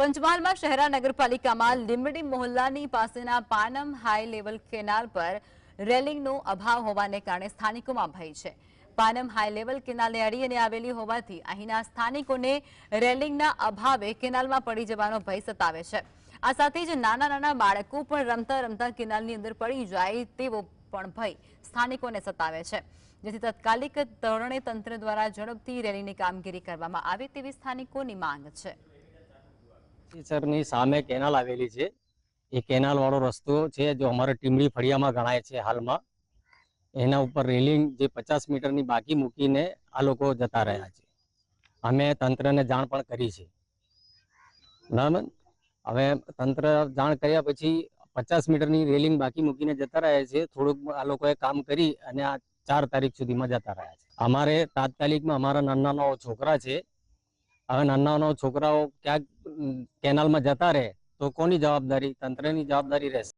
પંચમહાલમાં શહેરા નગરપાલિકામાં લીંબડી મોહલ્લાની પાસેના Panam high level canal પર રેલિંગનો અભાવ હોવાને કારણે સ્થાનિકોમાં ભય છે. પાનમ હાઈ લેવલ કેનાલને અડીને આવેલી હોવાથી અહીંના સ્થાનિકોને રેલિંગના અભાવે કેનાલમાં પડી જવાનો ભય સતાવે છે. આ સાથે જ નાના નાના બાળકો પણ રમતા રમતા કેનાલની અંદર પડી જાય તેવો પણ ભય સ્થાનિકોને સતાવે છે. જેથી તાત્કાલિક ધોરણે તંત્ર દ્વારા ઝડપથી રેલીની કામગીરી કરવામાં આવે તેવી સ્થાનિકોની માંગ છે. સરની સામે કેનાલ આવેલી છે. એ કેનાલ વાળો રસ્તો છે જો અમારે ટીમડી ફળિયામાં ગણાય છે હાલમાં. એના ઉપર રેલિંગ જે પચાસ મીટરની બાકી મૂકીને આ લોકો જતા રહ્યા છે. અમે તંત્રને જાણ પણ કરી છે. બરાબર? હવે તંત્ર જાણ કર્યા પછી પચાસ મીટરની રેલિંગ બાકી મૂકીને જતા રહ્યા છે. થોડુંક આ લોકોએ કામ કરી અને આ ચાર તારીખ સુધીમાં જતા રહ્યા છે. અમારે તાત્કાલિકમાં અમારા નાના નાના છોકરા છે હવે નાના નાના છોકરાઓ ક્યાંક કેનાલમાં જતા રહે તો કોની જવાબદારી? તંત્રની જવાબદારી રહેશે.